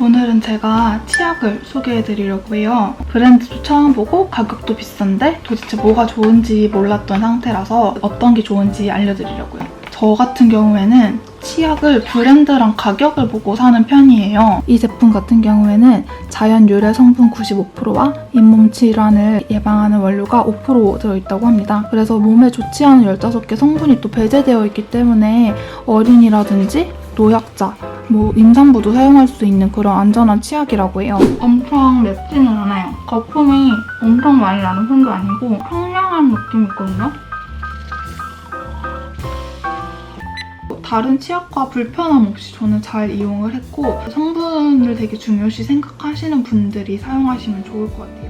오늘은 제가 치약을 소개해드리려고 해요. 브랜드도 처음 보고 가격도 비싼데 도대체 뭐가 좋은지 몰랐던 상태라서 어떤 게 좋은지 알려드리려고요. 저 같은 경우에는 치약을 브랜드랑 가격을 보고 사는 편이에요. 이 제품 같은 경우에는 자연 유래 성분 95%와 잇몸 질환을 예방하는 원료가 5% 들어있다고 합니다. 그래서 몸에 좋지 않은 15개 성분이 또 배제되어 있기 때문에 어린이라든지 노약자, 뭐 임산부도 사용할 수 있는 그런 안전한 치약이라고 해요. 엄청 맵지는 않아요. 거품이 엄청 많이 나는 편도 아니고 청량한 느낌이 있거든요. 다른 치약과 불편함 없이 저는 잘 이용을 했고 성분을 되게 중요시 생각하시는 분들이 사용하시면 좋을 것 같아요.